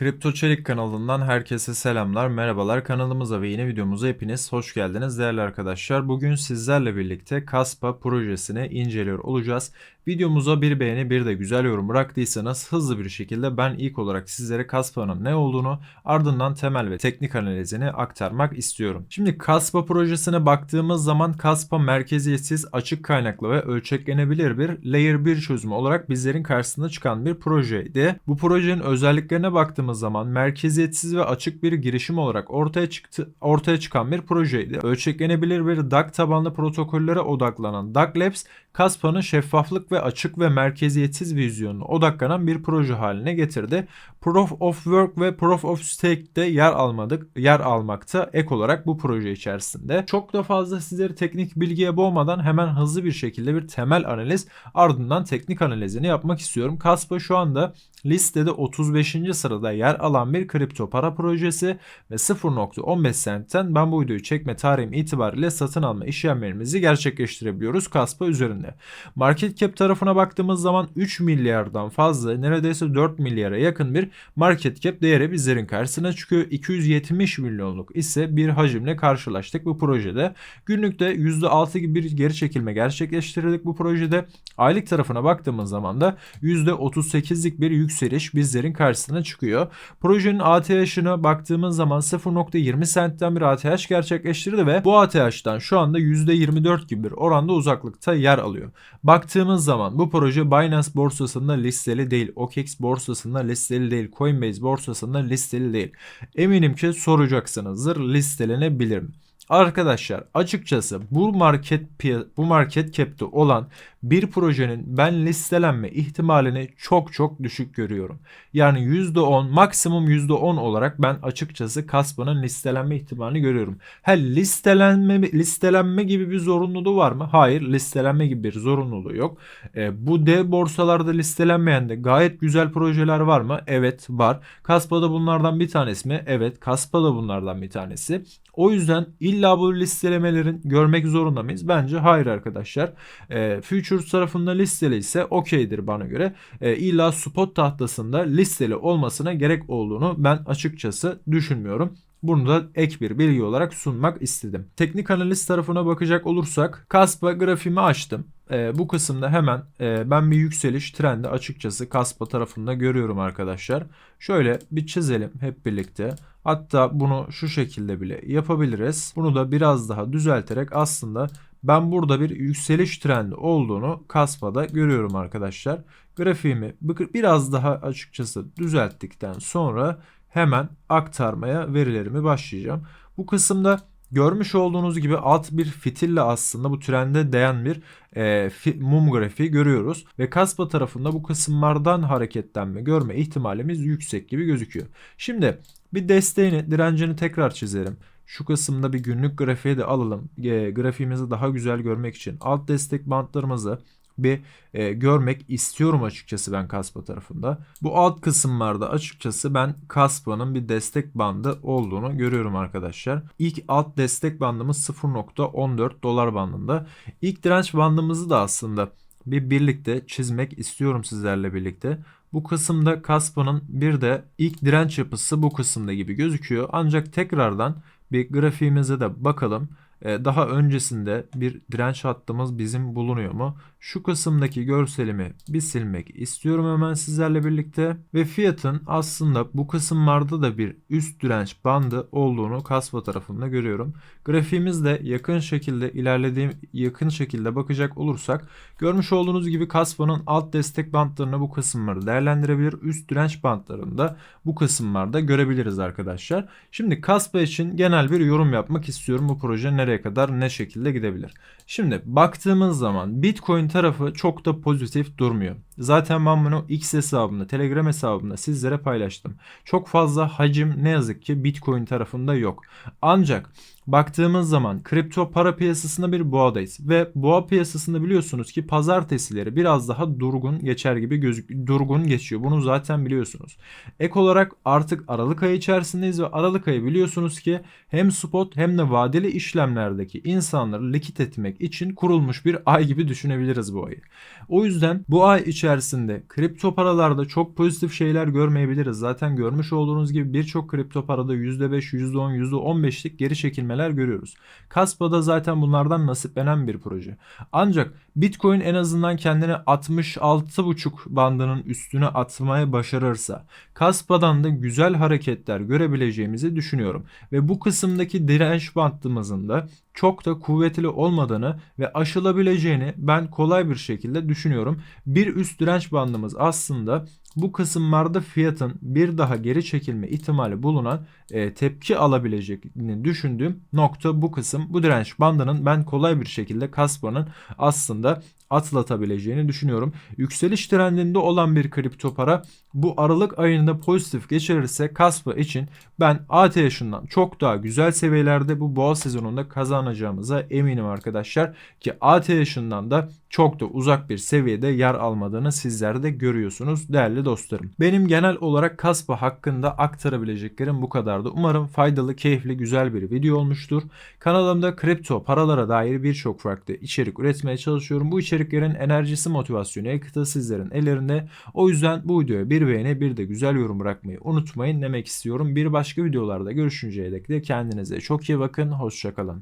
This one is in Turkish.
Kripto Çelik kanalından herkese selamlar, merhabalar. Kanalımıza ve yeni videomuza hepiniz hoş geldiniz değerli arkadaşlar. Bugün sizlerle birlikte Kaspa projesini inceliyor olacağız. Videomuza bir beğeni bir de güzel yorum bıraktıysanız hızlı bir şekilde ben ilk olarak sizlere Kaspa'nın ne olduğunu ardından temel ve teknik analizini aktarmak istiyorum. Şimdi Kaspa projesine baktığımız zaman Kaspa merkeziyetsiz, açık kaynaklı ve ölçeklenebilir bir Layer 1 çözümü olarak bizlerin karşısına çıkan bir projeydi. Bu projenin özelliklerine baktığımız zaman merkeziyetsiz ve açık bir girişim olarak ortaya çıktı ortaya çıkan bir projeydi. Ölçeklenebilir bir DAG tabanlı protokollere odaklanan DAG Labs, Kaspa'nın şeffaflık ve açık ve merkeziyetsiz vizyonuna odaklanan bir proje haline getirdi. Proof of Work ve Proof of Stake'de yer almadık, yer almakta ek olarak bu proje içerisinde. Çok da fazla sizleri teknik bilgiye boğmadan hemen hızlı bir şekilde bir temel analiz ardından teknik analizini yapmak istiyorum. Kaspa şu anda listede 35. sırada yer alan bir kripto para projesi ve 0.15 centten ben bu videoyu çekme tarihim itibariyle satın alma işlemlerimizi gerçekleştirebiliyoruz Kaspa üzerinde. Market cap tarafına baktığımız zaman 3 milyardan fazla neredeyse 4 milyara yakın bir market cap değeri bizlerin karşısına çıkıyor. 270 milyonluk ise bir hacimle karşılaştık bu projede. Günlükte %6 gibi bir geri çekilme gerçekleştirdik bu projede. Aylık tarafına baktığımız zaman da %38'lik bir yükseliş bizlerin karşısına çıkıyor. Projenin ATH'ına baktığımız zaman 0.20 centten bir ATH gerçekleştirdi ve bu ATH'dan şu anda %24 gibi bir oranda uzaklıkta yer alıyor. Baktığımız zaman bu proje Binance borsasında listeli değil, OKEX borsasında listeli değil, Coinbase borsasında listeli değil. Eminim ki soracaksınızdır listelenebilir mi? Arkadaşlar açıkçası bu market bu market cap'te olan bir projenin ben listelenme ihtimalini çok çok düşük görüyorum. Yani %10 maksimum %10 olarak ben açıkçası Kaspa'nın listelenme ihtimalini görüyorum. Ha listelenme listelenme gibi bir zorunluluğu var mı? Hayır, listelenme gibi bir zorunluluğu yok. E, bu dev borsalarda listelenmeyen de gayet güzel projeler var mı? Evet, var. Kaspa da bunlardan bir tanesi mi? Evet, Kaspa da bunlardan bir tanesi. O yüzden illa bu listelemelerin görmek zorunda mıyız? Bence hayır arkadaşlar. E, Futures tarafında listeli ise okeydir bana göre. E, illa spot tahtasında listeli olmasına gerek olduğunu ben açıkçası düşünmüyorum. Bunu da ek bir bilgi olarak sunmak istedim. Teknik analiz tarafına bakacak olursak Kaspa grafiğimi açtım. E, bu kısımda hemen e, ben bir yükseliş trendi açıkçası Kaspa tarafında görüyorum arkadaşlar. Şöyle bir çizelim hep birlikte. Hatta bunu şu şekilde bile yapabiliriz. Bunu da biraz daha düzelterek aslında ben burada bir yükseliş trendi olduğunu Kaspa'da görüyorum arkadaşlar. Grafiğimi biraz daha açıkçası düzelttikten sonra hemen aktarmaya verilerimi başlayacağım. Bu kısımda görmüş olduğunuz gibi alt bir fitille aslında bu trende değen bir e, mum grafiği görüyoruz. Ve Kaspa tarafında bu kısımlardan hareketlenme görme ihtimalimiz yüksek gibi gözüküyor. Şimdi bir desteğini, direncini tekrar çizerim. Şu kısımda bir günlük grafiği de alalım. E, grafiğimizi daha güzel görmek için alt destek bantlarımızı bir e, görmek istiyorum açıkçası ben Kaspa tarafında. Bu alt kısımlarda açıkçası ben Kaspa'nın bir destek bandı olduğunu görüyorum arkadaşlar. İlk alt destek bandımız 0.14 dolar bandında. İlk direnç bandımızı da aslında bir birlikte çizmek istiyorum sizlerle birlikte. Bu kısımda Kaspa'nın bir de ilk direnç yapısı bu kısımda gibi gözüküyor. Ancak tekrardan bir grafiğimize de bakalım. Ee, daha öncesinde bir direnç hattımız bizim bulunuyor mu? Şu kısımdaki görselimi bir silmek istiyorum hemen sizlerle birlikte. Ve fiyatın aslında bu kısımlarda da bir üst direnç bandı olduğunu Kaspa tarafında görüyorum. Grafiğimizde yakın şekilde ilerlediğim yakın şekilde bakacak olursak görmüş olduğunuz gibi Kaspa'nın alt destek bantlarını bu kısımları değerlendirebilir. Üst direnç bantlarında bu kısımlarda görebiliriz arkadaşlar. Şimdi Kaspa için genel bir yorum yapmak istiyorum. Bu proje nereye kadar ne şekilde gidebilir? Şimdi baktığımız zaman Bitcoin tarafı çok da pozitif durmuyor. Zaten ben bunu X hesabımda, Telegram hesabımda sizlere paylaştım. Çok fazla hacim ne yazık ki Bitcoin tarafında yok. Ancak baktığımız zaman kripto para piyasasında bir boğadayız ve boğa piyasasında biliyorsunuz ki pazartesileri biraz daha durgun geçer gibi gözük durgun geçiyor. Bunu zaten biliyorsunuz. Ek olarak artık Aralık ayı içerisindeyiz ve Aralık ayı biliyorsunuz ki hem spot hem de vadeli işlemlerdeki insanları likit etmek için kurulmuş bir ay gibi düşünebiliriz bu ayı. O yüzden bu ay içerisinde kripto paralarda çok pozitif şeyler görmeyebiliriz. Zaten görmüş olduğunuz gibi birçok kripto parada %5, %10, %15'lik geri çekilmeler görüyoruz. Kaspa'da zaten bunlardan nasiplenen bir proje. Ancak Bitcoin en azından kendini 66,5 bandının üstüne atmaya başarırsa Kaspa'dan da güzel hareketler görebileceğimizi düşünüyorum. Ve bu kısımdaki direnç bandımızın da çok da kuvvetli olmadığını ve aşılabileceğini ben kolay bir şekilde düşünüyorum. Bir üst direnç bandımız aslında bu kısımlarda fiyatın bir daha geri çekilme ihtimali bulunan e, tepki alabileceğini düşündüğüm nokta bu kısım. Bu direnç bandının ben kolay bir şekilde Kaspa'nın aslında atlatabileceğini düşünüyorum. Yükseliş trendinde olan bir kripto para bu Aralık ayında pozitif geçirirse Kaspa için ben ATH'ından çok daha güzel seviyelerde bu boğa sezonunda kazanacağımıza eminim arkadaşlar. Ki ATH'ından da çok da uzak bir seviyede yer almadığını sizler de görüyorsunuz değerli dostlarım. Benim genel olarak Kaspa hakkında aktarabileceklerim bu kadardı. Umarım faydalı, keyifli, güzel bir video olmuştur. Kanalımda kripto, paralara dair birçok farklı içerik üretmeye çalışıyorum. Bu içeriklerin enerjisi, motivasyonu, yakıtı sizlerin ellerinde. O yüzden bu videoya bir beğeni, bir de güzel yorum bırakmayı unutmayın demek istiyorum. Bir başka videolarda görüşünceye dek de kendinize çok iyi bakın. Hoşçakalın.